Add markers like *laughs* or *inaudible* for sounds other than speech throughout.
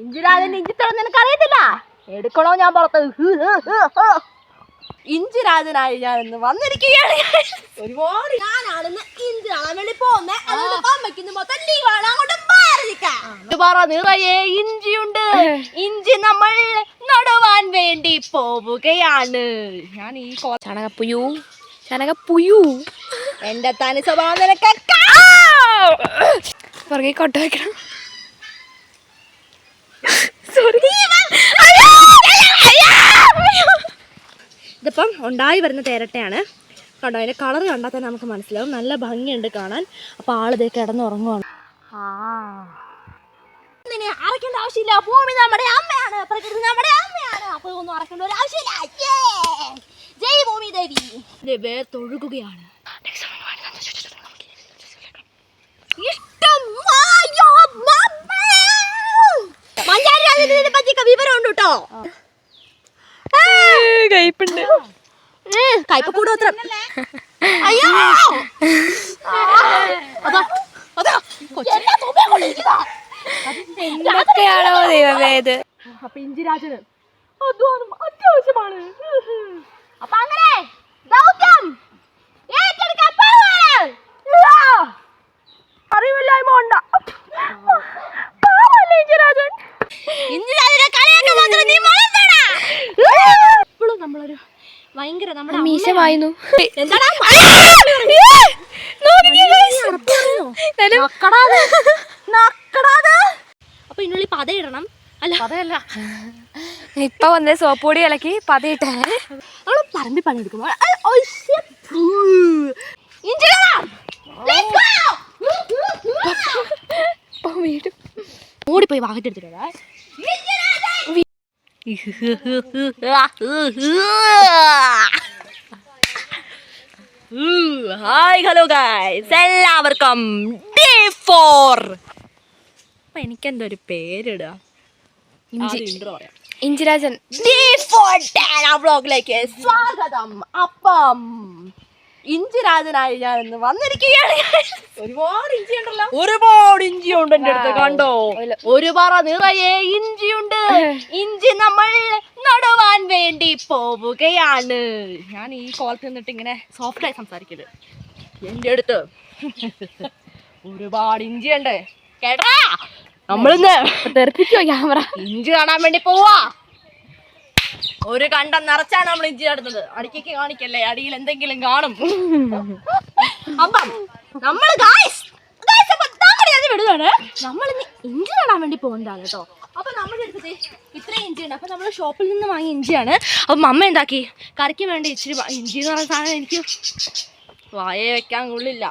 ഇഞ്ചിരാജന്റെ ഇഞ്ചിത്തളം നിനക്ക് അറിയത്തില്ല എടുക്കണോ ഞാൻ പുറത്ത്? ഇഞ്ചിരാജനായി ഞാൻ ഇന്ന് വന്നിരിക്കുകയാണ്. ഒരുപാട് ഞാനാണെന്ന് ഇഞ്ചി കാണാൻ വേണ്ടി പോകുന്നേ. അതുകൊണ്ട് അമ്മയ്ക്ക് മൊത്തം ലീവാണ് അങ്ങോട്ട് പറ നിറയെ ഇഞ്ചിയുണ്ട്. ഇഞ്ചി നമ്മൾ നടുവാൻ വേണ്ടി പോവുകയാണ്. ഞാൻ ഈ ചണകപ്പുയു ചണകപ്പുയു എന്റെ തനി സ്വഭാവം നിനക്ക് പുറകെ കൊട്ട വെക്കണം. ഇതിപ്പം ഉണ്ടായി വരുന്ന തേരട്ടയാണ്. കണ്ടോ അതിന്റെ കളർ കണ്ടാൽ തന്നെ നമുക്ക് മനസ്സിലാവും. നല്ല ഭംഗിയുണ്ട് കാണാൻ. അപ്പൊ ആളിതേ കിടന്നുറങ്ങുവാണ്. അറക്കേണ്ട ആവശ്യമില്ല. ഭൂമി നമ്മുടെ അമ്മയാണ്. പ്രകൃതി നമ്മുടെ അമ്മയാണ്. അപ്പൊ ഒന്നും അറക്കേണ്ട ഒരു ആവശ്യമില്ല! ജയ് ഭൂമി ദേവി. വേർത്തൊഴുകുകയാണ് ഇഷ്ടമായോ മമ്മേ? മഞ്ചാരി രാജനെ പറ്റിയൊക്കെ വിവരമുണ്ട് കേട്ടോ. കയ്പുണ്ട് കയ്പ അത്ര അയ്യോ! അതാ അതാ. എന്തൊക്കെയാണോ ദൈവമേ ഇത്? അപ്പൊ ഇഞ്ചിരാജന് അധ്വാനം അത്യാവശ്യമാണ്. അപ്പൊ അങ്ങനെ ദൗത്യം. അറിവില്ലായ്മ പാവല്ലേ ഇഞ്ചിരാജൻ ഇഞ്ചിരാജനെ കളിയാക്കാൻ മാത്രം നീ വളർന്നടാ ഇപ്പോഴും നമ്മളൊരു ഭയങ്കര നമ്മുടെ മീശ വായുന്നു. എന്താടാ അപ്പൊ ഇതിനുള്ളിൽ പതയിടണം അല്ല. പതയല്ല. ഇപ്പൊ വന്ന് സോപ്പ് പൊടി ഇളക്കി പതയിട്ടേ നമ്മൾ പറമ്പി പണിയെടുക്കുമ്പോ വീടും ഓടിപ്പോയി വാഹത്തെടുത്തിട്ടാ ഹായ് ഹലോ ഗായ്സ് എല്ലാവർക്കും ഡേ ഫോർ അപ്പൊ എനിക്കെന്തോ ഒരു പേരിടുക ഇഞ്ചിരാജൻ. ഡേ ഫോർ ബ്ലോഗിലേക്ക് സ്വാഗതം. അപ്പം ഇഞ്ചിരാജനായി ഞാൻ ഇന്ന് വന്നിരിക്കുകയാണ് ഒരുപാട് ഇഞ്ചി ഉണ്ടല്ലോ ഒരുപാട് ഇഞ്ചി ഉണ്ട് എന്റെ അടുത്ത് കണ്ടോ? ഒരു പറ നിറയെ ഇഞ്ചിയുണ്ട്. *laughs* ഇഞ്ചി നമ്മൾ നടുവാൻ വേണ്ടി പോവുകയാണ്. ഞാൻ ഈ കോളത്തിൽ നിന്നിട്ട് ഇങ്ങനെ സോഫ്റ്റ് ആയി സംസാരിക്കൽ എന്റെ അടുത്ത്. *laughs* ഒരുപാട് ഇഞ്ചി ഉണ്ട് കേട്ടാ? നമ്മളിന്ന് തെറിപ്പിക്കോ ക്യാമറ? ഇഞ്ചി കാണാൻ വേണ്ടി പോവാ. ഒരു കണ്ടം നിറച്ചാണ് നമ്മൾ ഇഞ്ചി നടുന്നത്. അടിക്കേക്ക് കാണിക്കല്ലേ? അടിയിൽ എന്തെങ്കിലും കാണും. അപ്പം നമ്മൾ ഇന്ന് ഇഞ്ചി നടാൻ വേണ്ടി പോകുന്നതാണ് കേട്ടോ. അപ്പൊ നമ്മുടെ അടുത്ത് ഇത്രയും ഇഞ്ചി ഉണ്ട്. അപ്പൊ നമ്മൾ ഷോപ്പിൽ നിന്ന് വാങ്ങിയ ഇഞ്ചിയാണ്. അപ്പൊ അമ്മ എന്താക്കി? കറിക്ക് വേണ്ടി ഇച്ചിരി ഇഞ്ചി എന്ന് പറയുന്ന സാധനം എനിക്ക് വായേ വെക്കാൻ കൊള്ളില്ല.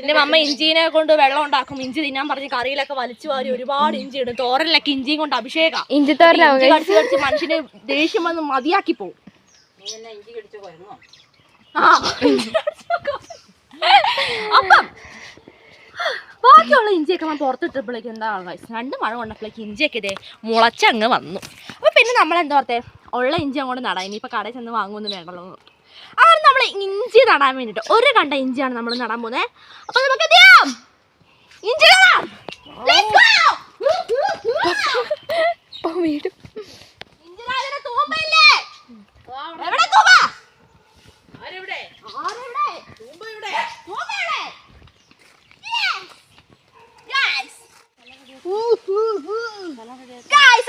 എന്റെ മമ്മ ഇഞ്ചിനെ കൊണ്ട് വെള്ളം ഉണ്ടാക്കും. ഇഞ്ചി തിന്നാൻ പറഞ്ഞ് കറിയിലൊക്കെ വലിച്ചു വാരി ഒരുപാട് ഇഞ്ചി ഇടും. തോരനിലൊക്കെ ഇഞ്ചിയും കൊണ്ട് അഭിഷേകം. ഇഞ്ചി കടിച്ച് കടിച്ച് മനുഷ്യന് ദേഷ്യം വന്ന് മതിയാക്കി പോകും. അപ്പം ബാക്കിയുള്ള ഇഞ്ചിയൊക്കെ ഞാൻ പുറത്തിട്ടപ്പോഴേക്ക് എന്താ guys, രണ്ട് മഴ കൊണ്ടപ്പോഴേക്ക് ഇഞ്ചിയൊക്കെ ഇതേ മുളച്ചങ്ങ് വന്നു. അപ്പൊ പിന്നെ നമ്മൾ എന്താ ഓർത്തേ? ഉള്ള ഇഞ്ചി അങ്ങോട്ട് നടാം. ഇനിയിപ്പോൾ കടയിൽ ചെന്ന് വാങ്ങുമെന്ന് വേണ്ടല്ലോ. അങ്ങനെ നമ്മൾ ഇഞ്ചി നടാൻ വേണ്ടിട്ട്. ഒരു കണ്ട ഇഞ്ചിയാണ് നമ്മൾ നടാൻ പോകുന്നത് അപ്പൊ നമുക്ക് എന്ത് ചെയ്യാം? ഇഞ്ചി നടാം! വീടും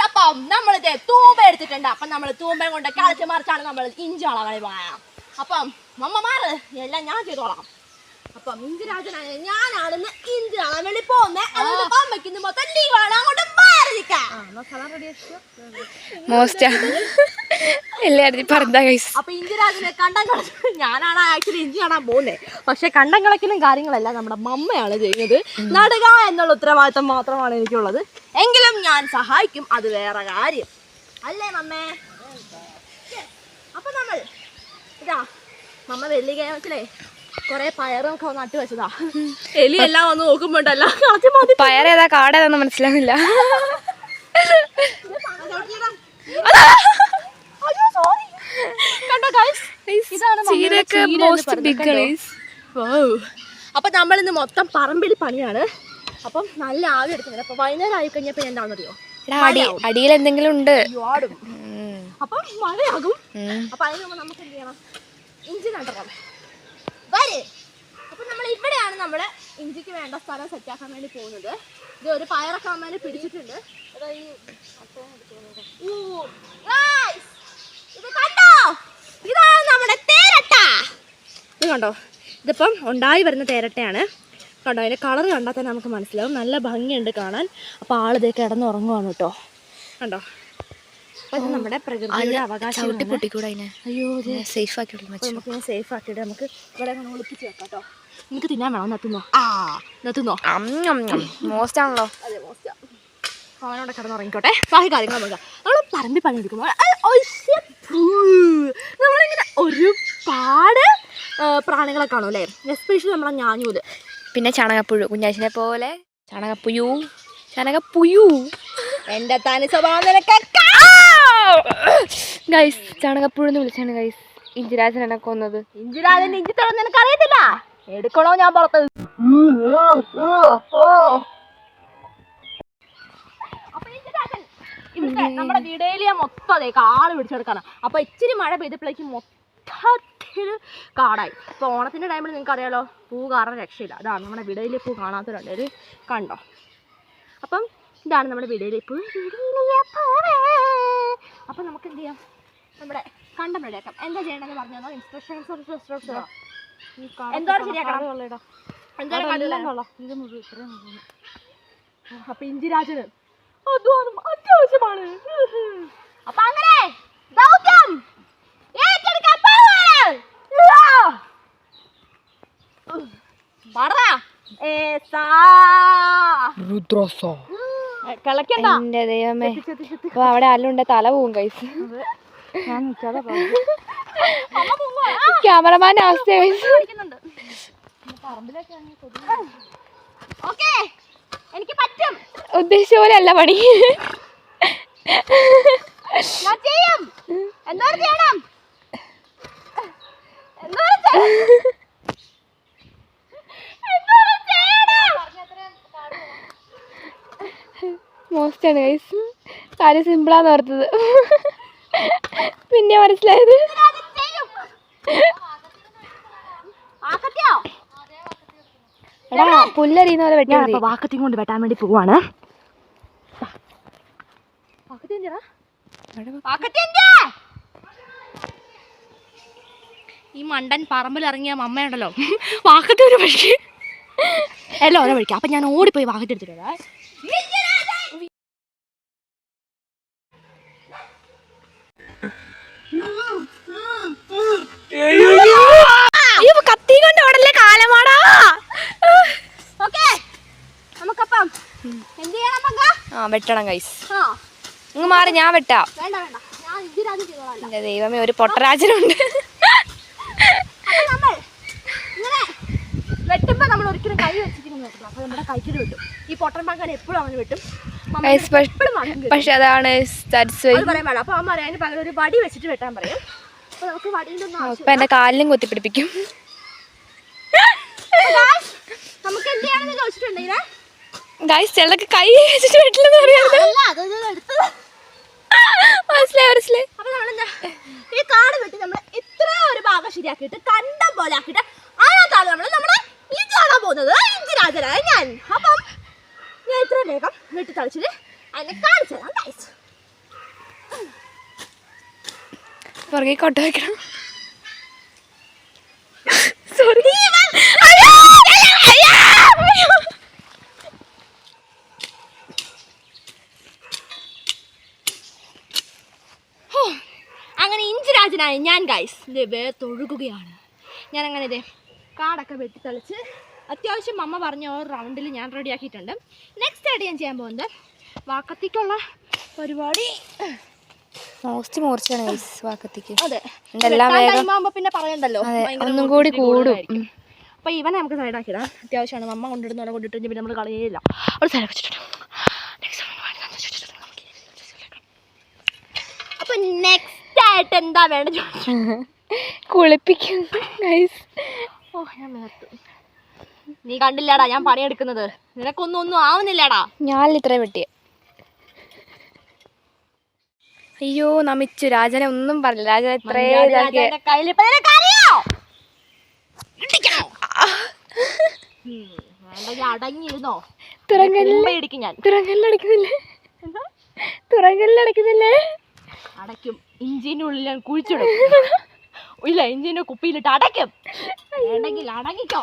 അപ്പം നമ്മളിത് തൂമ്പ എടുത്തിട്ടുണ്ട്. അപ്പം നമ്മൾ തൂമ്പ കൊണ്ട് കളിച്ച് മറിച്ചാണ് നമ്മൾ ഇഞ്ചി വളകളി പോയാ അപ്പം മമ്മ മാറ് എല്ലാം ഞാൻ ചെയ്തോളാം. അപ്പം ഇഞ്ചിരാജനായ ഞാനാണെന്ന് കാണാൻ വേണ്ടി അതുകൊണ്ട് മൊത്തം ലീവാണ് അങ്ങോട്ട് അപ്പൊ ഇന്ദിരാജിനെ കണ്ടം കളക്കും ഞാനാണ് ആക്ച്വലി ഇഞ്ചി കാണാൻ പോകുന്നത് പക്ഷെ കണ്ടം കളക്കലും കാര്യങ്ങളെല്ലാം നമ്മുടെ മമ്മയാണ് ചെയ്യുന്നത്. നടുക എന്നുള്ള ഉത്തരവാദിത്തം മാത്രമാണ് എനിക്കുള്ളത്. എങ്കിലും ഞാൻ സഹായിക്കും. അത് വേറെ കാര്യം. അല്ലേ മമ്മേ. അപ്പൊ നമ്മൾ ഇതാ മമ്മ വെള്ളി കേമത്തിലേ കൊറേ പയറും ഒക്കെ നട്ടു വെച്ചതാ. എലി എല്ലാം വന്ന് നോക്കുമ്പോണ്ടല്ല. പയറേതാ കാടേതാന്ന് മനസ്സിലാവില്ല. അപ്പൊ നമ്മൾ ഇന്ന് മൊത്തം പറമ്പിൽ പണിയാണ്. അപ്പം നല്ല ആവി എടുത്തു അപ്പൊ വൈകുന്നേരം ആയി കഴിഞ്ഞപ്പോ എന്താണെന്നറിയോ? അടി അടിയിൽ എന്തെങ്കിലും ഉണ്ട് ആടും അപ്പം മഴയാകും. അപ്പൊ അതിന് നമുക്ക് എന്ത് ചെയ്യണം? ഇഞ്ചി നടണം വരെ. അപ്പൊ നമ്മൾ ഇവിടെയാണ് നമ്മൾ ഇഞ്ചിക്ക് വേണ്ട സ്ഥലം സെറ്റ് ആക്കാൻ വേണ്ടി പോകുന്നത്. ഇത് ഒരു പയറൊക്കെ അമ്മേനെ പിടിച്ചിട്ടുണ്ട്. ഇത് കണ്ടോ? ഇതാണ് നമ്മുടെ തേരട്ട. ഇത് കണ്ടോ? ഇതിപ്പം ഉണ്ടായി വരുന്ന തേരട്ടയാണ്. കണ്ടോ? അതിന്റെ കളർ കണ്ടാൽ തന്നെ നമുക്ക് മനസ്സിലാവും. നല്ല ഭംഗിയുണ്ട് കാണാൻ. അപ്പോൾ ആളിതേ കിടന്നുറങ്ങുവാണ് കേട്ടോ. കണ്ടോ? നമ്മുടെ പ്രകൃതിയുടെ അവകാശം അയ്യോ സേഫ് ആക്കി നമുക്ക് സേഫ് ആക്കിയിട്ട് നമുക്ക് ഇവിടെ ഒളിപ്പിച്ച് വെക്കാം കേട്ടോ. നിങ്ങൾക്ക് തിന്നാൻ വേണം? നത്തുന്നോ? നത്തുന്നോ? മോസ്റ്റ് ആണല്ലോ അതെ മോസ്റ്റാ അവനോടെ കിടന്നുറങ്ങിക്കോട്ടെ. ബാക്കി കാര്യങ്ങൾ നമുക്ക് നമ്മൾ പറമ്പി പണിയെടുക്കുമ്പോൾ നമ്മളിങ്ങനെ ഒരുപാട് പ്രാണികളെ കാണും അല്ലേ? എസ്പെഷ്യലി നമ്മളെ ഞാഞ്ഞൂൽ. പിന്നെ ചാണകപ്പുഴു. കുഞ്ഞാച്ചിനെ പോലെ ചാണകപ്പുയു ചാണകപ്പുയു എന്റെ തന്നെ സ്വഭാവം ഗൈസ് ചാണകപ്പുഴു എന്ന് വിളിച്ചാണ് ഗൈസ് ഇഞ്ചിരാജൻ എന്നെ കൊന്നത്. ഇഞ്ചിരാജൻ ഇഞ്ചി തരം നിനക്ക് അറിയത്തില്ല? എടുക്കണോ ഞാൻ പുറത്ത്? നമ്മുടെ വീടേലിയ മൊത്തം അതെ കാട് പിടിച്ചെടുക്കാണ് അപ്പൊ ഇച്ചിരി മഴ പെയ്തപ്പോഴേക്കും മൊത്തത്തിൽ കാടായി. ഇപ്പൊ ഓണത്തിന്റെ ടൈമിൽ നിങ്ങൾക്ക് അറിയാലോ പൂ കാരണം രക്ഷയില്ല. അതാണ് നമ്മുടെ വിടയിലെ പൂ കാണാത്തവരുണ്ട് ഒരു കണ്ടോ? അപ്പം ഇതാണ് നമ്മുടെ വിടയിലെ പൂ. അപ്പം നമുക്ക് എന്ത് ചെയ്യാം? നമ്മുടെ കണ്ടം റെഡിയാക്കാം. എന്താ ചെയ്യണമെന്ന് പറഞ്ഞോ ഇൻസ്ട്രക്ഷൻസ് എന്തോ ശരിയാക്കണം? അപ്പൊ ഇഞ്ചിരാജന്. അധ്വാനം അത്യാവശ്യമാണ്. അപ്പൊ അങ്ങനെ ദൗത്യം! എന്റെ ദൈവമേ. അപ്പൊ അവിടെ ആലുണ്ട് തല പോവും കൈസ് ക്യാമറമാന്റെ അവസ്ഥ എനിക്ക് പറ്റും. ഉദ്ദേശിച്ച പോലെ അല്ല പണി. ചെയ്യും. എന്തോരം ചെയ്യണം? എന്തോരം ചെയ്യണം? മോസ്റ്റ് ആണ് ഗൈസ് കാര്യം സിമ്പിളാന്ന് ഓർത്തത്. പിന്നെ മനസ്സിലായത്? എടാ പുല്ലരിയുന്ന പോലെ വെട്ടി വാക്കത്തിയും കൊണ്ട് വെട്ടാൻ വേണ്ടി പോവാണ്? ഈ മണ്ടൻ പറമ്പിൽ ഇറങ്ങിയ അമ്മയുണ്ടല്ലോ വാക്കത്തി ഒരു പക്ഷേ എല്ലാം ഓരോ വഴിക്കാം. അപ്പൊ ഞാൻ ഓടിപ്പോയി വാക്കത്തി ഓടല്ലേ കാലമാടാ? ഓക്കേ നമുക്കപ്പം എന്ത് ചെയ്യണം മക്ക? ആ വെട്ടണം ഗൈസ് ഇങ്ങ് മാറി ഞാൻ വെട്ടാം. വേണ്ട വേണ്ട. ഞാൻ ചെയ്തോളാം ദൈവമേ ഒരു പൊട്ടരാജനുണ്ട് നമ്മൾ ഇങ്ങനെ വെട്ടുമ്പോൾ നമ്മൾ ഒരിക്കലും കൈ വെച്ചിരിക്കുന്നു നമ്മുടെ വെട്ടും. ഈ പൊട്ടൻ പങ്കാൻ എപ്പോഴും വെട്ടും. പക്ഷെ അതാണ് പറയാൻ പാടില്ല. അപ്പൊ അമ്മ പറയാം പകരം ഒരു വടി വെച്ചിട്ട് വെട്ടാൻ പറയും. അപ്പോൾ നമുക്ക് കാലിലും കുത്തിപ്പിടിപ്പിക്കും. നമുക്ക് ഗൈസ് ചിലതൊക്കെ കൈ വെച്ചിട്ട് വെട്ടില്ലെന്ന് പറയാം. അല്ല അത് ഇത് എടുത്തത് മനസ്സിലായി മനസ്സിലായി? അപ്പൊ നമ്മളെന്താ ഈ കാട് വെട്ടി നമ്മൾ ഇത്ര ഒരു ഭാഗം ശരിയാക്കിയിട്ട് കണ്ടം പോലെ ആക്കിയിട്ട് അതിനകത്താണ് നമ്മൾ നമ്മുടെ ഇഞ്ചി കാണാൻ പോകുന്നത്? ഇഞ്ചി രാജനായ ഞാൻ. അപ്പം ഞാൻ ഇത്ര വേഗം വെട്ടി തളിച്ചിട്ട് അതിനെ കാണിച്ചു തരാം guys. പുറകെ കൊട്ട വെക്കണം സോറി ഹോ, അങ്ങനെ ഇഞ്ചി രാജനായ ഞാൻ ഗൈസ് ഇത് വേർത്തൊഴുകുകയാണ് ഞാൻ അങ്ങനെ ഇതേ കാടൊക്കെ വെട്ടിത്തളിച്ച് അത്യാവശ്യം അമ്മ പറഞ്ഞ ഒരു റൗണ്ടിൽ ഞാൻ റെഡിയാക്കിയിട്ടുണ്ട് നെക്സ്റ്റ് ആയിട്ട് ഞാൻ ചെയ്യാൻ പോകുന്നത് വാക്കത്തിക്കുള്ള പരിപാടി. മോസ്റ്റ് മോർച്ചാണ് ഗൈസ് വാക്കത്തിക്ക്. അതെ. പിന്നെ പറയണ്ടല്ലോ. ഒന്നും കൂടി കൂടും. അപ്പോൾ അപ്പൊ ഇവനെ നമുക്ക് സൈഡാക്കിടാം അത്യാവശ്യമാണ്. അമ്മ കൊണ്ടിടുന്നവരെ കൊണ്ടിട്ട് പിന്നെ നമ്മൾ കളയില്ല ഒരു സൈഡ് വെച്ചിട്ടുണ്ട് Next നമ്മൾ വാടി നമുക്ക് ചുറ്റിച്ചിട്ട് നമുക്ക് അപ്പൊ നെക്സ്റ്റ് ആയിട്ട് എന്താ വേണ്ട ചോദിച്ചു. കുളിപ്പിക്കുന്നു. ഗൈസ് ഓ ഞാൻ വേർത്തു നീ കണ്ടില്ലടാ ഞാൻ പണിയെടുക്കുന്നത്. നിനക്കൊന്നും ഒന്നും ആവുന്നില്ലടാ. ഞാൻ ഇത്ര വെട്ടിയ. അയ്യോ നമിച്ചു. രാജനെ ഒന്നും പറഞ്ഞില്ല. രാജൻ ഇത്രേ അടങ്ങിയിരുന്നോ? ഇടിക്കും ഞാൻ. തുറങ്കല്ലടക്കുന്നില്ലേ തുറങ്കല്ലടക്കുന്നില്ലേ അടയ്ക്കും. ഇഞ്ചിന്റെ ഉള്ളിൽ ഞാൻ കുഴിച്ചിടും. ഇല്ല ഇഞ്ചിന്റെ കുപ്പിയിലിട്ട് അടയ്ക്കും. വേണ്ടെങ്കിൽ അടങ്ങിക്കോ.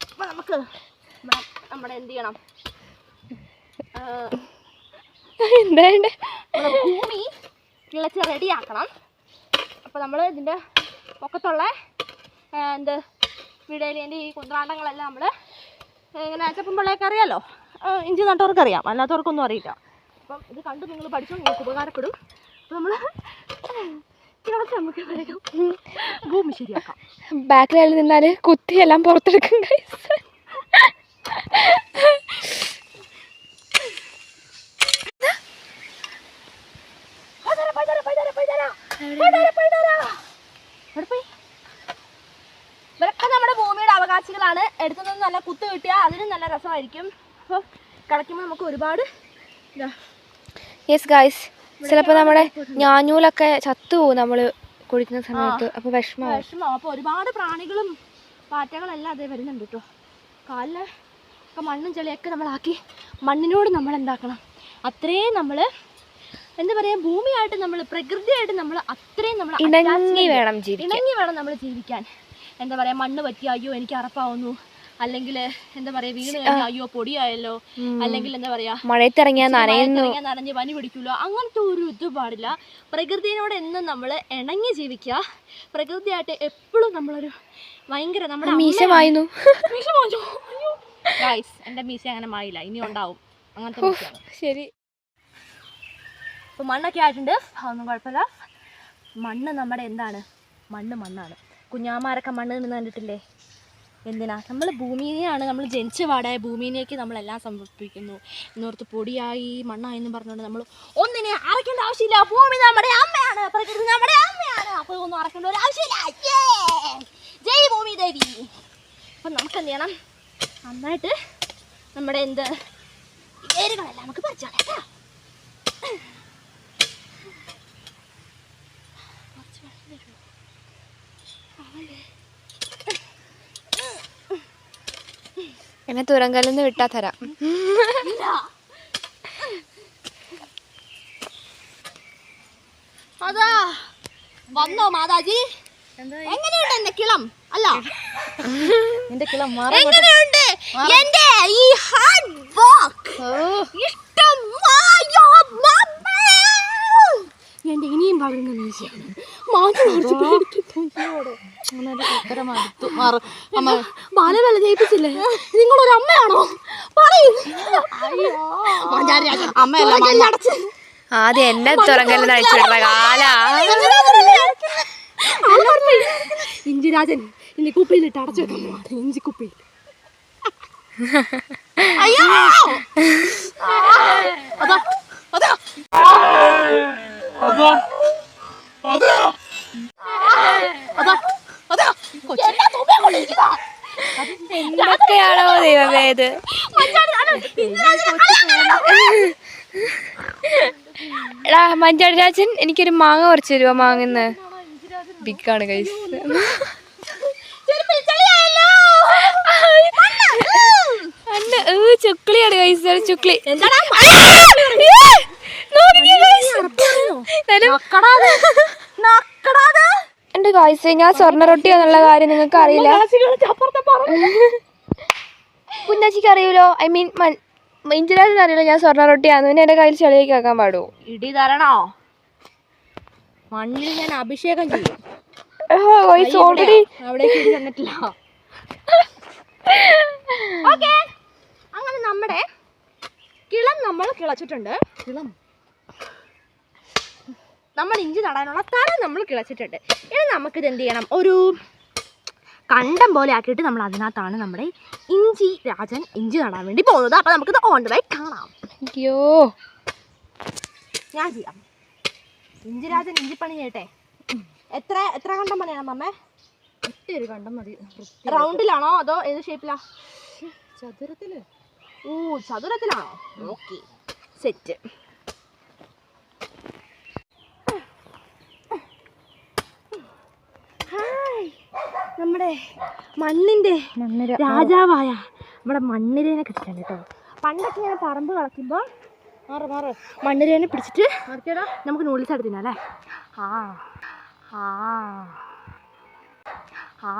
അപ്പൊ നമുക്ക് നമ്മുടെ- എന്ത് ചെയ്യണം? ഭൂമി കിളച്ച് റെഡിയാക്കണം അപ്പോൾ നമ്മൾ ഇതിന്റെ പൊക്കത്തുള്ള എന്ത് വീടേലിയന്റെ ഈ കുന്ത്രാണ്ടങ്ങളെല്ലാം നമ്മൾ ഇങ്ങനെ അച്ചപ്പം പിള്ളേർക്ക് അറിയാലോ ഇഞ്ചി നട്ടവർക്ക് അറിയാം അല്ലാത്തവർക്കൊന്നും അറിയില്ല. അപ്പം ഇത് കണ്ട് നിങ്ങൾ പഠിച്ചു നിങ്ങൾക്ക് ഉപകാരപ്പെടും. നമ്മൾ കിളച്ച് നമുക്ക് വേഗം. ഭൂമി ശരിയാക്കാം. ബാക്കിൽ നിന്നാൽ കുത്തി എല്ലാം പുറത്തെടുക്കും. ഇവരൊക്കെ നമ്മുടെ ഭൂമിയുടെ അവകാശികളാണ്. എടുത്തുനിന്ന് നല്ല കുത്തു കിട്ടിയാൽ അതിനും നല്ല രസമായിരിക്കും. അപ്പോൾ കളയ്ക്കുമ്പോൾ നമുക്ക് ഒരുപാട് യെസ് ഗായ്സ് ചിലപ്പോൾ നമ്മുടെ ഞാഞ്ഞൂലൊക്കെ ചത്തുപോകും നമ്മൾ കുടിക്കുന്ന സമയത്ത്. അപ്പോൾ വിഷമം അപ്പോൾ ഒരുപാട് പ്രാണികളും പാറ്റകളെല്ലാം അതേ വരുന്നുണ്ട് കേട്ടോ കാലിൽ ഒക്കെ മണ്ണും ചെളിയൊക്കെ നമ്മളാക്കി മണ്ണിനോട് നമ്മൾ എന്താക്കണം? അത്രയും നമ്മൾ എന്താ പറയാ ഭൂമിയായിട്ട് നമ്മൾ പ്രകൃതിയായിട്ട് നമ്മൾ അത്രയും നമ്മൾ ഇണങ്ങി വേണം ജീവിക്കാൻ. ഇണങ്ങി വേണം നമ്മൾ ജീവിക്കാൻ. എന്താ പറയാ മണ്ണ് പറ്റി അയ്യോ എനിക്ക് അറപ്പാവുന്നു. അല്ലെങ്കിൽ എന്താ പറയാ വീണ് കഴിഞ്ഞാൽ അയ്യോ പൊടിയായല്ലോ. അല്ലെങ്കിൽ എന്താ പറയാ മഴയത്തിറങ്ങിയാൽ നനഞ്ഞ് പനി പിടിക്കുമല്ലോ അങ്ങനത്തെ ഒരു ഇത് പാടില്ല. പ്രകൃതിയോട് എന്നും നമ്മൾ ഇണങ്ങി ജീവിക്ക പ്രകൃതിയായിട്ട് എപ്പോഴും നമ്മളൊരു ഭയങ്കര നമ്മുടെ മീശ അമ്മയാണ്. *laughs* മീശ എന്റെ മീശ അങ്ങനെ മായില്ല. ഇനി ഉണ്ടാവും. അങ്ങനത്തെ ശരി. അപ്പോൾ മണ്ണൊക്കെ ആയിട്ടുണ്ട്. അതൊന്നും കുഴപ്പമില്ല. മണ്ണ് നമ്മുടെ എന്താണ്? മണ്ണ് മണ്ണാണ്. കുഞ്ഞാമാരൊക്കെ മണ്ണ് നിന്ന് കണ്ടിട്ടില്ലേ? എന്തിനാ? നമ്മൾ ഭൂമിയെയാണ് നമ്മൾ ജനിച്ച പാടായ ഭൂമിയിലേക്ക് നമ്മളെല്ലാം സമർപ്പിക്കുന്നു. എന്നോർത്ത് പൊടിയായി മണ്ണായി എന്ന് പറഞ്ഞുകൊണ്ട് നമ്മൾ ഒന്നിനെ അറക്കേണ്ട ആവശ്യമില്ല. ഭൂമി നമ്മുടെ അമ്മയാണ് പ്രകൃതി നമ്മുടെ അമ്മയാണ്. അപ്പോൾ ഒന്നും അറക്കേണ്ട ഒരു ആവശ്യമില്ല! ജയ് ഭൂമി ദേവി. അപ്പം നമുക്ക് എന്ത് ചെയ്യണം? നന്നായിട്ട് നമ്മുടെ എന്ത് വേരുകളെല്ലാം നമുക്ക് പറിച്ചാൽ കേട്ടോ. എന്നെ തുറങ്കലിൽ നിന്ന് വിട്ടാ തരാം. അതാ വന്നോ മാതാജി? എങ്ങനെയുണ്ട് എന്റെ കിളം? അല്ല. നിന്റെ കിളം എങ്ങനെയുണ്ട്? എന്റെ ഈ ഹാർഡ് വർക്ക് ഇഷ്ടമായോ മമ്മേ? എന്റെ ഇനിയും വളരുന്ന മീശയാണ് മാറ്റി ബാലവേല ജയിപ്പിച്ചില്ലേ? നിങ്ങളൊരു അമ്മയാണോ? പറയൂ. അമ്മയല്ല അടച്ച് ആദ്യം എന്നെ വിടുന്ന കാലാ. ഇഞ്ചിരാജൻ ഇനി കുപ്പിയിലിട്ട് അടച്ചു വെക്കാൻ ഇഞ്ചി കുപ്പിയിൽ അയ്യോ! അതാ അതാ. അതാ അതാ. എന്തൊക്കെയാണോ ദൈവമേ ഇത്? എടാ മഞ്ചാടി രാജൻ എനിക്കൊരു മാങ്ങ കുറച്ച് തരുമോ മാങ്ങന്ന്? ബിഗാണ് കൈസ് ചുക്ലിയാണ് കൈസ് ചുക്ലി നോക്കിക്കേ guys. എന്റെ കായ്സ് ഞാൻ സ്വർണ റൊട്ടി എന്നുള്ള കാര്യം നിങ്ങൾക്ക് അറിയില്ല. കുഞ്ഞാച്ചിക്ക് അറിയൂലോ? ഐ മീൻ ഇഞ്ചിരാജിന് അറിയില്ല ഞാൻ സ്വർണ റൊട്ടിയാന്ന് പിന്നെ എന്റെ കയ്യിൽ ചെളിയൊക്കെ ആക്കാൻ പാടുമോ ഇടി തരണോ? മണ്ണിൽ ഞാൻ അഭിഷേകം ചെയ്യും. ഓൾറെഡി അവിടേക്ക് തന്നിട്ടില്ല. *laughs* അങ്ങനെ നമ്മുടെ കിളം നമ്മൾ കിളച്ചിട്ടുണ്ട്. കിളം. നമ്മൾ ഇഞ്ചി നടാനുള്ള സ്ഥലം നമ്മൾ കിളച്ചിട്ടുണ്ട്. ഇനി നമുക്കിത് എന്ത് ചെയ്യണം? ഒരു കണ്ടം പോലെ ആക്കിയിട്ട് നമ്മൾ അതിനകത്താണ് നമ്മുടെ ഇഞ്ചി രാജൻ ഇഞ്ചി നടാൻ വേണ്ടി പോകുന്നത്. അപ്പോൾ നമുക്കിത് ഓൺ ദ വൈ കാണാം. അയ്യോ ഞാൻ ചെയ്യാം. ഇഞ്ചി രാജൻ ഇഞ്ചിപ്പണി ചെയ്യട്ടെ? എത്ര എത്ര കണ്ടം പണിയാണ് മമ്മേ ഒറ്റ ഒരു കണ്ടം മതി. റൗണ്ടിലാണോ അതോ ഏത് ഷേപ്പിലാ ചതുരത്തിൽ. ഓ ചതുരത്തിലാണോ? ഓക്കെ. സെറ്റ് ഹായ് നമ്മുടെ മണ്ണിന്റെ രാജാവായ നമ്മുടെ മണ്ണിരേനെ കിട്ടിട്ടുണ്ട് കേട്ടോ. പണ്ടൊക്കെ ഇങ്ങനെ പറമ്പ് കളക്കുമ്പോൾ മാറ് മാറ്. മണ്ണിരേനെ പിടിച്ചിട്ട് നമുക്ക് നൂഡിൽസ് എടുത്തില്ല അല്ലേ? ആ ആ ആ.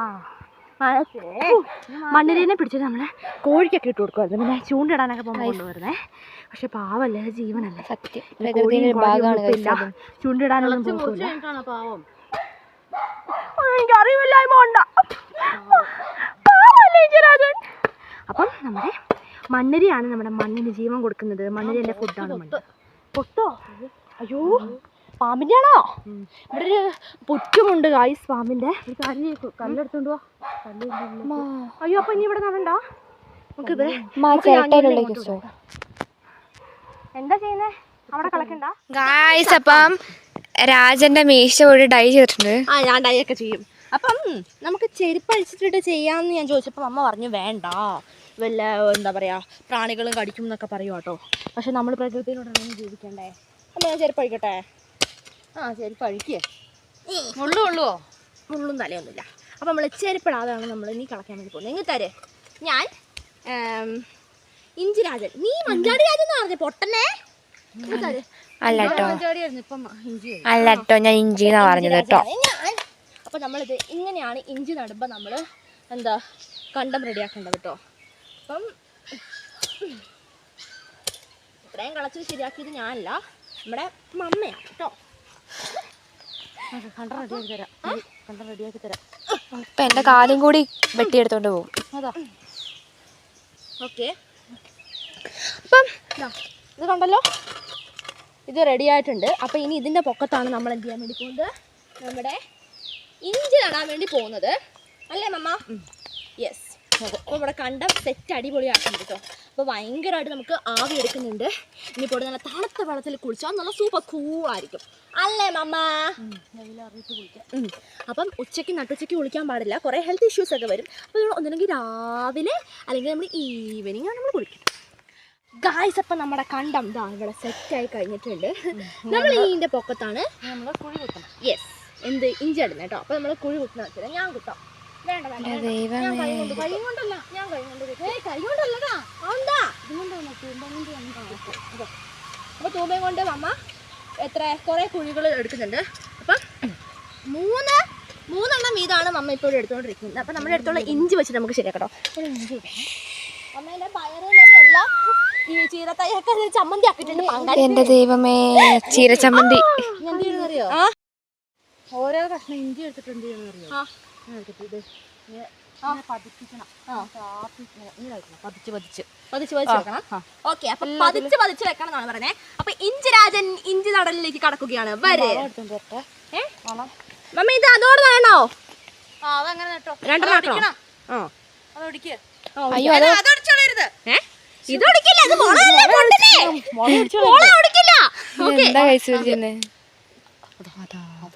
മണ്ണിരേനെ പിടിച്ചിട്ട് നമ്മളെ കോഴിക്കൊക്കെ ഇട്ട് കൊടുക്കുമായിരുന്നു പിന്നെ ചൂണ്ടിടാനൊക്കെ പോകുമ്പോൾ കൊണ്ടുവരുന്നേ. പക്ഷെ പാവല്ലേ അത് ജീവനല്ലേ. സത്യം. ചൂണ്ടിടാനുള്ള പ്രകൃതിയുടെ ഉണ്ട? അപ്പം നമ്മുടെ മണ്ണിരയാണ് നമ്മുടെ മണ്ണിന് ജീവൻ കൊടുക്കുന്നത്. മണ്ണിരന്റെ ഫുഡാണ് മണ്ണ്. പൊട്ടോ? അയ്യോ പാമ്പിന്റെ ആണോ ഇവിടെ ഒരു പുറ്റുമുണ്ട് ഗായ്സ് പാമ്പിന്റെ. ഒരു കല്ലെടുത്തോണ്ട് അയ്യോ അപ്പൊ ഇനി ഇവിടെ നടണ്ടോ? നമുക്ക് ഇവിടെ എന്താ ചെയ്യുന്നേ? അവിടെ കളക്കണ്ട ഗായ്സ് അപ്പം രാജന്റെ മീശ ഒരു ഡൈ ചെയ്തിട്ടുണ്ട്. ആ ഞാൻ ഡൈ ഒക്കെ ചെയ്യും. അപ്പം നമുക്ക് ചെരുപ്പ് അഴിച്ചിട്ടിട്ട് ചെയ്യാമെന്ന് ഞാൻ ചോദിച്ചപ്പോൾ അമ്മ പറഞ്ഞു വേണ്ട. വല്ല എന്താ പറയുക പ്രാണികളും കടിക്കും എന്നൊക്കെ പറയും കേട്ടോ. പക്ഷെ നമ്മൾ പ്രകൃതിയിലൂടെ ജീവിക്കണ്ടേ? അമ്മ ഞാൻ ചെരുപ്പ് അഴിക്കട്ടെ? ആ ചെരുപ്പ് അഴിക്കേ. മുള്ളു ഉള്ളുവോ? മുള്ളും തലയൊന്നുമില്ല. അപ്പം നമ്മൾ ചെരുപ്പിടാതെയാണ് നമ്മൾ നീ കളക്കാൻ വേണ്ടി പോകുന്നത്. നിങ്ങൾ തരേ. ഞാൻ ഇഞ്ചി രാജൻ. നീ മഞ്ചാടി രാജൻ എന്ന് പറഞ്ഞു പൊട്ടനെ. അല്ലട്ടോ അല്ലട്ടോ ഞാൻ ഇഞ്ചി എന്നാ പറഞ്ഞത് കേട്ടോ അപ്പോൾ നമ്മളിത് ഇങ്ങനെയാണ് ഇഞ്ചി നടുമ്പോൾ നമ്മൾ എന്താ കണ്ടം റെഡിയാക്കേണ്ടത് കേട്ടോ അപ്പം ഇത്രയും കളച്ച് ശരിയാക്കിയത് ഞാനല്ല നമ്മുടെ മമ്മയാണ് കേട്ടോ കണ്ടം റെഡിയാക്കി തരാം. കണ്ടം റെഡിയാക്കി തരാം. ഇപ്പൊ എന്റെ കാലും കൂടി വെട്ടിയെടുത്തോണ്ട് പോകും. അതാ. ഓക്കെ. അപ്പം ഇത് കണ്ടല്ലോ? ഇത് റെഡി ആയിട്ടുണ്ട് അപ്പം ഇനി ഇതിന്റെ പൊക്കത്താണ് നമ്മൾ എന്ത് ചെയ്യാൻ വേണ്ടി പോകുന്നത്? നമ്മുടെ ഇഞ്ചി നടാൻ വേണ്ടി പോകുന്നത്. അല്ലേ മമ്മ? യെസ് അപ്പോൾ ഇവിടെ കണ്ട സെറ്റ് അടിപൊളിയാക്കുന്നുണ്ട് കേട്ടോ. അപ്പോൾ ഭയങ്കരമായിട്ട് നമുക്ക് ആവി എടുക്കുന്നുണ്ട്. ഇനിയിപ്പോൾ നല്ല തണുത്ത വെള്ളത്തിൽ കുളിച്ചാൽ നല്ല സൂപ്പർ കൂളായിരിക്കും അല്ലേ മമ്മ? കുളിക്കാം. അപ്പം ഉച്ചയ്ക്ക് നട്ടുച്ചയ്ക്ക് കുളിക്കാൻ പാടില്ല. കുറേ ഹെൽത്ത് ഇഷ്യൂസ് ഒക്കെ വരും. അപ്പോൾ ഒന്നില്ലെങ്കിൽ രാവിലെ അല്ലെങ്കിൽ നമ്മൾ ഈവനിങ് ആണ് നമ്മൾ കുളിക്കുന്നത് ഗായ്സ് അപ്പം നമ്മുടെ കണ്ടം ദാ ഇവിടെ സെറ്റായി കഴിഞ്ഞിട്ടുണ്ട്. നമ്മൾ ഇതിന്റെ പൊക്കത്താണ്. നമ്മൾ കുഴി കുത്തണം യെസ് എന്ത് ഇഞ്ചി ഇടുന്നത് കേട്ടോ അപ്പോൾ നമ്മൾ കുഴി കുത്തുന്ന വെച്ചാൽ ഞാൻ കുത്താം. വേണ്ട വേണ്ട. ഞാൻ കൈ കൊണ്ട് കൈ കൊണ്ടല്ല. ഞാൻ കൈ കൊണ്ട് കുത്താം. ഏയ് കൈ കൊണ്ടല്ലടാ. എന്താ അപ്പോൾ തൂമ്പയും കൊണ്ട് അമ്മ എത്ര കുറേ കുഴികൾ എടുക്കുന്നുണ്ട്. അപ്പം മൂന്ന് മൂന്നെണ്ണം ഇതാണ് അമ്മ ഇപ്പോഴും എടുത്തുകൊണ്ടിരിക്കുന്നത്. അപ്പം നമ്മുടെ അടുത്തുള്ള ഇഞ്ചി വെച്ച് നമുക്ക് ശരിയാക്കട്ടോ ഒരു ഇഞ്ചി. അമ്മേന്റെ പയറ് എല്ലാം ഈ ചീരത്തൈയൊക്കെ ചമ്മന്തി ആക്കിയിട്ടുണ്ട്. എന്റെ ദൈവമേ ചീരച്ചമ്മന്തി. അറിയോ ഓരോ കഷ്ണം ഇഞ്ചി എടുത്തിട്ടുണ്ട് എന്ന് അറിയോ പതിപ്പിക്കണം. പതിച്ച് പതിച്ച്. പതിച്ച് പതിച്ച് വെക്കണം. ഓക്കെ അപ്പൊ പതിച്ച് പതിച്ച് വെക്കണം എന്നാണ് പറയുന്നത് അപ്പൊ ഇഞ്ചിരാജൻ ഇഞ്ചി നടലിലേക്ക് കടക്കുകയാണ്. വരെ. മമ്മ ഇത് അതോട് വേണോ? ആ അതങ്ങനെ കേട്ടോ രണ്ടെണ്ണം? ആ. അയ്യോ അത് അതൊടിച്ചോളരുത്? ഇത് ഒടിക്കില്ല ഇത് മുളകല്ലേ, പൊട്ടനെ. മുള ഒടിക്കില്ല. ഓക്കെ. എന്താ കഴിച്ചു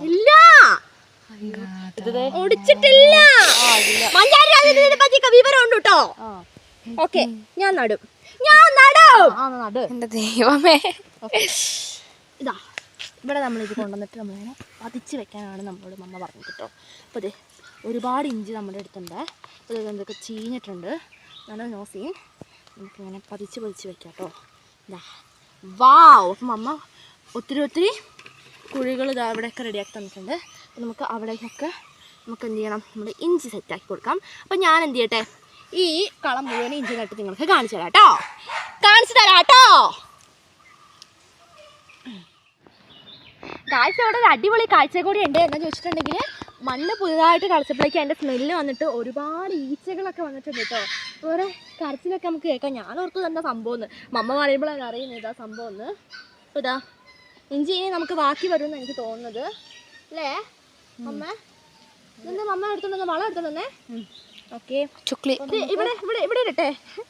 ഇല്ല. ഒടിച്ചിട്ടില്ല മഞ്ചാരി രാജനെ പറ്റിയൊക്കെ വിവരം ഉണ്ട് കേട്ടോ ഓക്കെ ഞാൻ നടും. ഞാൻ നടും. എന്റെ ദൈവമേ. ഇതാ. ഇവിടെ നമ്മൾ ഇത് കൊണ്ടുവന്നിട്ട് നമ്മളിങ്ങനെ പതിച്ച് വെക്കാനാണ് നമ്മളോട് മമ്മ പറഞ്ഞത് കേട്ടോ അപ്പോൾ അതെ ഒരുപാട് ഇഞ്ചി നമ്മുടെ അടുത്തുണ്ട്. അപ്പോൾ ഇത് എന്തൊക്കെ ചീഞ്ഞിട്ടുണ്ട്. നല്ല നോസീൻ. നമുക്കിങ്ങനെ പതിച്ച് പതിച്ച് വെക്കാം കേട്ടോ ഇതാ. വാവ് അപ്പം മമ്മ ഒത്തിരി ഒത്തിരി കുഴികൾ അവിടെയൊക്കെ റെഡിയാക്കി തന്നിട്ടുണ്ട്. അപ്പോൾ നമുക്ക് അവിടേക്കൊക്കെ നമുക്ക് എന്ത് ചെയ്യണം? നമ്മൾ ഇഞ്ചി സെറ്റാക്കി കൊടുക്കാം. അപ്പോൾ ഞാൻ എന്ത് ചെയ്യട്ടെ? ഈ കളം മുഴുവൻ ഇഞ്ചി നട്ട് നിങ്ങൾക്ക് കാണിച്ചു തരാം കേട്ടോ കാണിച്ചു തരാം കേട്ടോ കാഴ്ച അവിടെ ഒരു അടിപൊളി കാഴ്ച കൂടി ഉണ്ട്. എന്ന് ചോദിച്ചിട്ടുണ്ടെങ്കിൽ മണ്ണ് പുതുതായിട്ട് കളിച്ചപ്പോഴേക്കും അതിന്റെ സ്മെല്ല് വന്നിട്ട് ഒരുപാട് ഈച്ചകളൊക്കെ വന്നിട്ടുണ്ട് കേട്ടോ വേറെ കരച്ചിലൊക്കെ നമുക്ക് കേൾക്കാം. ഞാൻ ഓർത്തത് തന്നെ സംഭവം എന്ന്. മമ്മ പറയുമ്പോഴാണ് അറിയുന്നത് ഇതാ സംഭവം എന്ന്. ഇതാ. ഇഞ്ചി ഇനി നമുക്ക് ബാക്കി വരും എനിക്ക് തോന്നുന്നത്. അല്ലേ? അമ്മ? നിന്ന് അമ്മ എടുത്തോണ്ട് വന്ന? വളം എടുത്തോണ്ട് വന്നേ? ഓക്കെ. ചുക്ലി. ഇവിടെ ഇവിടെ ഇവിടെ ഇരട്ടെ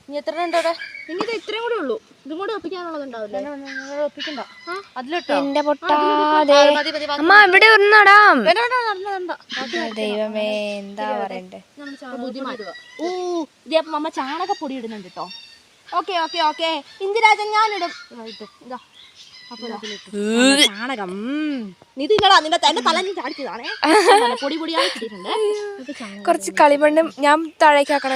ഇനി എത്ര ഉണ്ട് അവിടെ? ഇത് ഇത്രയും കൂടെ ഉള്ളൂ. ഇതും കൂടെ ഒപ്പിക്കാനുള്ളതുണ്ടാവില്ലേ ഒപ്പിക്കണ്ട. അതിലിട്ടോ? എന്റെ പൊട്ടാതെ അമ്മ ഇവിടെ ഒന്നടാം ദൈവമേ എന്താ പറയണ്ടേ? ഓ ഇതേ അപ്പം അമ്മ ചാണകപ്പൊടി ഇടുന്നുണ്ട് കേട്ടോ. Okay okay okay. ഇന്ദിരാജൻ ഞാനിടും. ഇതാ. ചാണകം. ഇത് ഇല്ലടാ നിന്റെ എന്റെ തല നീ ചാടിച്ചതാണേ. പൊടി പൊടിയായി കിട്ടിയിട്ടുണ്ട്. കുറച്ച് കളിമണ്ണ് ഞാൻ താഴേക്ക് ആക്കണ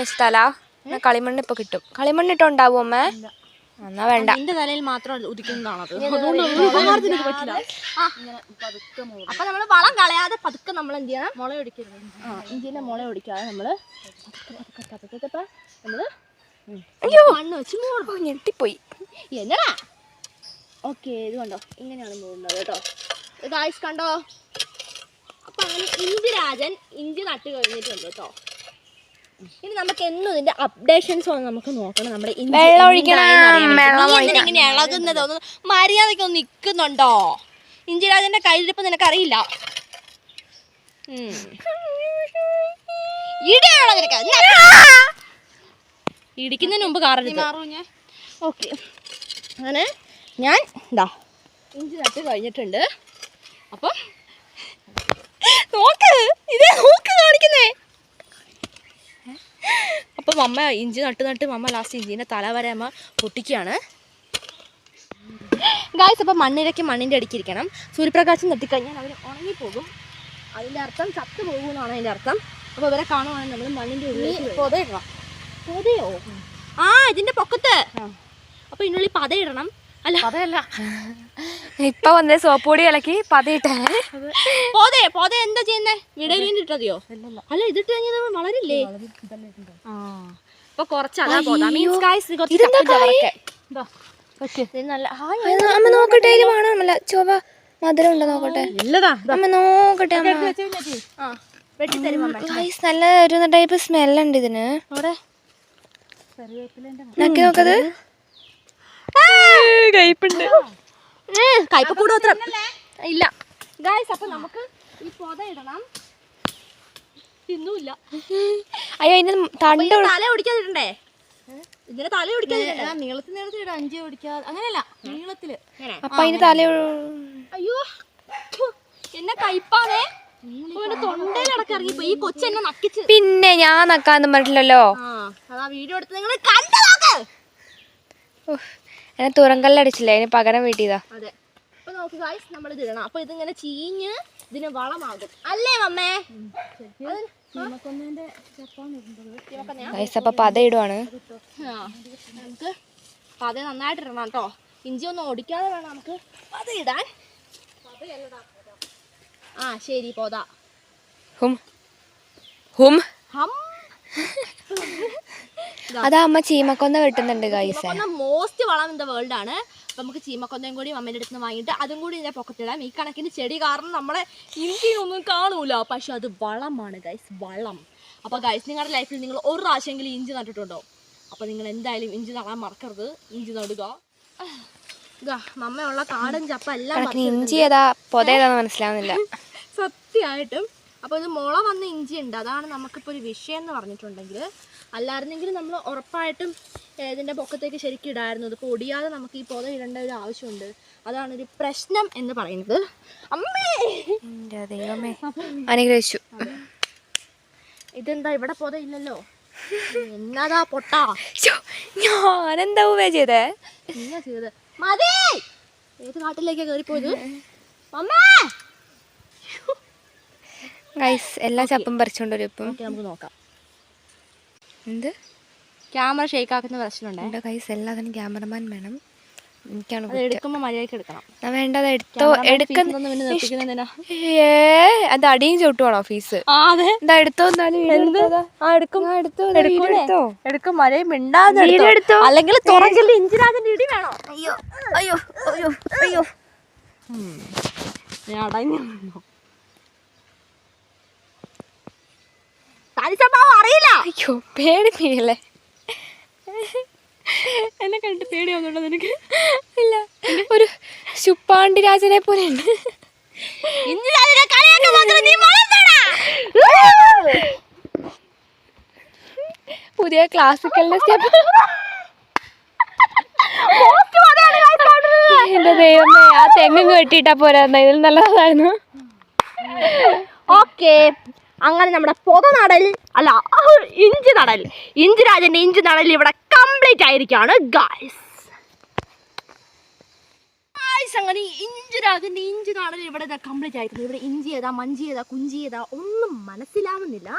കളിമണ്ണ് ഇപ്പൊ കിട്ടും. കളിമണ്ണ് ഇട്ടോ ഉണ്ടാവും അമ്മ എന്നാ വേണ്ട. എന്റെ തലയിൽ മാത്രം ഉദിക്കുന്നതാണ്. അപ്പൊ നമ്മൾ വളം കളയാതെ പതുക്കെ നമ്മൾ എന്ത് ചെയ്യണം? മുള ഒടിക്കരുത് ഇഞ്ചിന്റെ മുള ഒടിക്കാതെ നമ്മൾ നമ്മൾ മണ്ണ് വെച്ച് ഞെട്ടിപ്പോയി. എന്നടാ? ഓക്കെ ഇത് കണ്ടോ? ഇങ്ങനെയാണ് മൂടുന്നത് കേട്ടോ. ഗായ്സ് കണ്ടോ? അപ്പൊ അങ്ങനെ ഇഞ്ചി രാജൻ ഇഞ്ചി നട്ട് കഴിഞ്ഞിട്ടുണ്ട് കേട്ടോ. ഇനി നമുക്ക് എന്നും ഇതിന്റെ അപ്ഡേഷൻസ് ഒന്ന് നമുക്ക് നോക്കണം. നമ്മുടെ ഇങ്ങനെ ഇളകുന്നത്? ഒന്ന് മര്യാദയ്ക്ക് ഒന്ന് നിൽക്കുന്നുണ്ടോ? ഇഞ്ചി രാജന്റെ കയ്യിലിരിപ്പ് നിനക്കറിയില്ല. ഇടിയാണോ നിനക്ക്. എന്നാ? ഇടിക്കുന്നതിന് മുമ്പ് കാറരുത് ഓക്കെ. അങ്ങനെ ഞാൻ ഇതാ ഇഞ്ചി നട്ട് കഴിഞ്ഞിട്ടുണ്ട്. അപ്പം നോക്ക് ഇതേ നോക്ക് കാണിക്കുന്നേ. അപ്പം അമ്മ ഇഞ്ചി നട്ട് നട്ട് അമ്മ ലാസ്റ്റ് ഇഞ്ചിന്റെ തല വരെ അമ്മ പൊട്ടിക്കുകയാണ്. ഗായ്സ് അപ്പം മണ്ണിരയ്ക്ക് മണ്ണിന്റെ അടിക്കിരിക്കണം. സൂര്യപ്രകാശം തട്ടിക്കഴിഞ്ഞാൽ അവർ ഉണങ്ങിപ്പോകും. അതിന്റെ അർത്ഥം ചത്ത് പോകും എന്നാണ് അതിന്റെ അർത്ഥം. അപ്പോൾ ഇവരെ കാണുവാണെങ്കിൽ നമ്മൾ മണ്ണിന്റെ ഉള്ളിൽ പൊതയിടണം. പൊതയോ? ആ ഇതിന്റെ പൊക്കത്ത്. അപ്പൊ ഇതിനുള്ളിൽ പതയിടണം. അല്ല. ഇപ്പൊ വന്നേ സോപ്പ് പൊടി ഇളക്കി പതയിട്ടേ. പോതേ പോതേ എന്താ ചെയ്യുന്നേ? വിടവിന് ഇട്ടതെയോ? അല്ല ഇതിട്ട് കഴിഞ്ഞാൽ വളരില്ലേ? ആ അപ്പൊ കുറച്ച് അതാ പോതാ. മീൻസ് ഗൈസ് കുറച്ച്. നല്ല ഹായ് അമ്മ നോക്കട്ടെ വേണമല്ല മധുരം ഉണ്ടോ നോക്കട്ടെ? അമ്മ നോക്കട്ടെ നല്ല ഒരു ടൈപ്പ് സ്മെല്ലുണ്ട് ഇതിന്. നോക്കത് കയ്പുണ്ട് കയ്പ കൂടോത്രം ഇല്ല. ഗായ്സ് അപ്പൊ നമുക്ക് ഈ പൊത ഇടണം. തിന്നൂല്ല. അയ്യോ ഇതിന് തണ്ട തല ഒടിക്കാതിടണ്ടേ ഇതിന് തല ഒടിക്കാതിടണ്ടേ നീളത്തിൽ നീളത്തിൽ ഇടാം. അഞ്ച് അങ്ങനെയല്ല നീളത്തിൽ. അപ്പൊ അതിന്റെ തല അയ്യോ എന്നെ കയ്പാണേ. പിന്നെ ഞാൻ നക്കാന്നും പറഞ്ഞില്ലല്ലോ വീഡിയോ എടുത്ത് നിങ്ങൾ കണ്ടു എന്നെ തുറങ്കല്ലടിച്ചില്ലേ? അതിന് പകരം വീട്ടിയതാ. അതെ. അപ്പൊ നോക്ക് ഗായ്സ് നമ്മൾ ഇത് ഇടണം. അപ്പൊ ഇതിങ്ങനെ ചീഞ്ഞ് ഇതിന് വളമാകും. അല്ലേ മമ്മേ? ഗൈസ് അപ്പൊ പത ഇടുവാണ്. ആ, നമുക്ക് പത നന്നായിട്ട് ഇടണം കേട്ടോ. ഇഞ്ചി ഒന്നും ഓടിക്കാതെ വേണം നമുക്ക് പത ഇടാൻ. ആ ശരി പോതാ. ഹും. ഹും. ഹം. *laughs* അതാ അമ്മ ചീമക്കൊന്ന വെട്ടുന്നുണ്ട് ഗൈസ് മോസ്റ്റ് വളം ഇൻ ദ വേൾഡ് ആണ്. നമുക്ക് ചീമക്കൊന്നയും കൂടി അമ്മേന്റെ അടുത്ത് നിന്ന് വാങ്ങിയിട്ട് അതും കൂടി ഇതിന്റെ പൊക്കത്തിടാം ഈ കണക്കിന് ചെടി കാരണം നമ്മളെ ഇഞ്ചിയൊന്നും കാണൂല. പക്ഷെ അത് വളമാണ് ഗൈസ് വളം. അപ്പൊ ഗൈസ് നിങ്ങളുടെ ലൈഫിൽ നിങ്ങൾ ഒരു പ്രാവശ്യമെങ്കിലും ഇഞ്ചി നട്ടിട്ടുണ്ടോ? അപ്പൊ നിങ്ങൾ എന്തായാലും ഇഞ്ചി നടാൻ മറക്കരുത്. ഇഞ്ചി നടുക. മമ്മയുള്ള കാടൻ ചപ്പ എല്ലാം ഇഞ്ചി ഏതാ പൊതേതാന്ന് മനസ്സിലാവുന്നില്ല. *laughs* സത്യമായിട്ടും അപ്പോൾ ഇത് മുള വന്ന ഇഞ്ചി ഉണ്ട്. അതാണ് നമുക്കിപ്പോൾ ഒരു വിഷയം എന്ന് പറഞ്ഞിട്ടുണ്ടെങ്കിൽ. അല്ലായിരുന്നെങ്കിൽ നമ്മൾ ഉറപ്പായിട്ടും ഇതിന്റെ ഇതിന്റെ പൊക്കത്തേക്ക് ശരിക്കും ഇടായിരുന്നു. ഇത് പൊടിയാതെ നമുക്ക് ഈ പോലെ ഇടേണ്ട ഒരു ആവശ്യമുണ്ട്. അതാണ് ഒരു പ്രശ്നം എന്ന് പറയുന്നത്. അമ്മേ! ദൈവമേ. അനുഗ്രഹിച്ചു. ഇതെന്താ? ഇവിടെ പുത ഇല്ലല്ലോ. എന്നതാ പൊട്ടാ? ഞാനെന്താ ചെയ്തേ? എന്നാ ചെയ്തത്. മതി! ഏത് കാട്ടിലേക്കാ കയറിപ്പോയത്? അമ്മേ! ഗൈസ് എല്ലാ ചപ്പും പറിച്ചുകൊണ്ടൊരു ഇപ്പം. നമുക്ക് നോക്കാം. എന്ത്? ക്യാമറ ഷേക്ക് ആക്കുന്ന പ്രശ്നമുണ്ട് എന്റെ ഗൈസ് എല്ലാത്തിനും ക്യാമറമാൻ വേണം. എനിക്കാണ് എടുക്കുമ്പോൾ മര്യാദയ്ക്ക് എടുക്കണം. വേണ്ട അത് എടുത്തോ? എടുക്കുന്ന അത് അടിയും ചവിട്ടുവാണോ ഫീസ് എന്താ എടുത്തോ എടുക്കും. മഴയും മിണ്ടാതെ. അല്ലെങ്കിൽ തുറങ്കിൽ ഇഞ്ചിരാജന്റെ ഇടി വേണോ? അയ്യോ അയ്യോ അയ്യോ അയ്യോ. ഞാൻ അടങ്ങി തനി അറിയില്ല. അയ്യോ പേടിപ്പിക്കല്ലേ എന്നെ കണ്ടിട്ട് പേടി വന്നുണ്ടോ നിനക്ക്? ഇല്ല. ഒരു ശുപ്പാണ്ടി രാജനെ പോലെ ഉണ്ട്. പുതിയ ക്ലാസിക്കലിന്റെ സ്റ്റെപ്പ് എന്റെ ദൈവമേ ആ തെങ്ങും കെട്ടിയിട്ടാ പോരാ. ഇതിൽ നല്ലതായിരുന്നു. ഓക്കെ അങ്ങനെ നമ്മുടെ പൊതനടൽ അല്ല ഇഞ്ചി നടൽ. ഇഞ്ചി രാജന്റെ ഇഞ്ചി നടൽ ഇവിടെ കംപ്ലീറ്റ് ആയിരിക്കാണ് ഗായ്സ് അങ്ങനെ ഇഞ്ചി രാജന്റെ ഇഞ്ചി നടൽ ഇവിടെ കംപ്ലീറ്റ് ആയിരിക്കുന്നു. ഇവിടെ ഇഞ്ചി ഏതാ മഞ്ചി ഏതാ കുഞ്ചി ഏതാ ഒന്നും മനസ്സിലാവുന്നില്ല.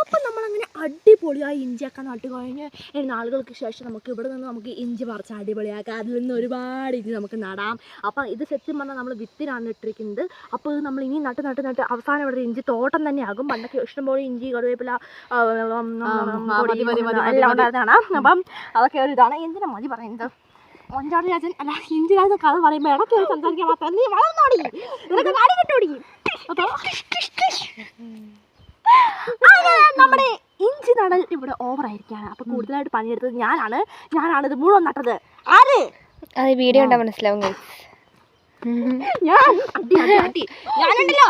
അപ്പം നമ്മളങ്ങനെ അടിപൊളിയായി ഇഞ്ചിയൊക്കെ നട്ട് കഴിഞ്ഞ് നാളുകൾക്ക് ശേഷം നമുക്ക് ഇവിടെ നിന്ന് നമുക്ക് ഇഞ്ചി പറിച്ച് അടിപൊളിയാക്കാം. അതിൽ നിന്ന് ഒരുപാട് ഇഞ്ചി നമുക്ക് നടാം. അപ്പം ഇത് സത്യം പറഞ്ഞാൽ നമ്മൾ വിത്തിനാണ് ഇട്ടിരിക്കുന്നത്. അപ്പോൾ ഇത് നമ്മൾ ഇനി നട്ട് നട്ട് നട്ട് അവസാനം ഇവിടെ ഇഞ്ചി തോട്ടം തന്നെയാകും. പണ്ടൊക്കെ ഇഷ്ടംപോലെ ഇഞ്ചി കറിവേപ്പില മതി, എല്ലാം ഉണ്ടായിരുന്നതാണ് അപ്പം അതൊക്കെ ഒരു ഇതാണ്. എന്തിനാ മതി പറയുന്നത്? ഒഞ്ചാടി രാജൻ അല്ല ഇഞ്ചി രാജൻ കഥ പറയുമ്പോൾ ഇടയ്ക്ക് സംസാരിക്കാൻ മാത്രം നീ വളർന്നോടി? നിനക്ക് നാടി കിട്ടോടി? അപ്പൊ അങ്ങനെ നമ്മുടെ ഇഞ്ചി നടൽ ഇവിടെ ഓവർ ആയിരിക്കാണ് അപ്പൊ കൂടുതലായിട്ട് പണിയെടുത്തത് ഞാനാണ്. ഞാനാണ് ഇത് മുഴുവൻ നട്ടത്. ആര്? അത് വീഡിയോ ഉണ്ടാ മനസ്സിലാവും ഞാൻ അടി അടി അടി. ഞാനുണ്ടല്ലോ.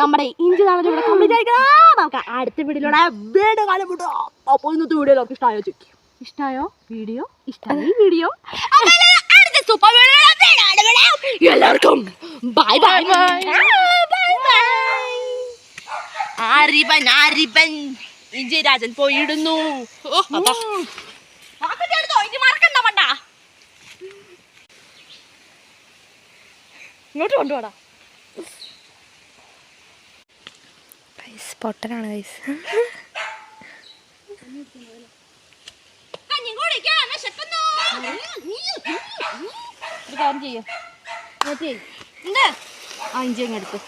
നമ്മുടെ ഇഞ്ചി നാളെ ഇവിടെ കംപ്ലീറ്റ് ആയിരിക്കണം നമുക്ക് അടുത്ത വീഡിയോയിലൂടെ വീണ്ടും കാലം വിടുക അപ്പൊ ഇന്നത്തെ വീഡിയോ നമുക്ക് ഇഷ്ടമായോ ചോദിക്കും? ഇഷ്ടായോ? വീഡിയോ? ഇഷ്ടമായി വീഡിയോ? സൂപ്പർ എല്ലാവർക്കും ബൈ ബൈ ആരിബൻ ആരിബൻ ഇഞ്ചി രാജൻ പോയിടുന്നു. ഇങ്ങോട്ട് കൊണ്ടുപോടാ. Guys, പൊട്ടനാണ് ഗൈസ് കഞ്ഞി കുടിക്കാൻ വിശക്കുന്നു ഒരു കാര്യം ചെയ്യോ. എന്ത് ആ ഇഞ്ചി അങ്ങ് എടുത്ത്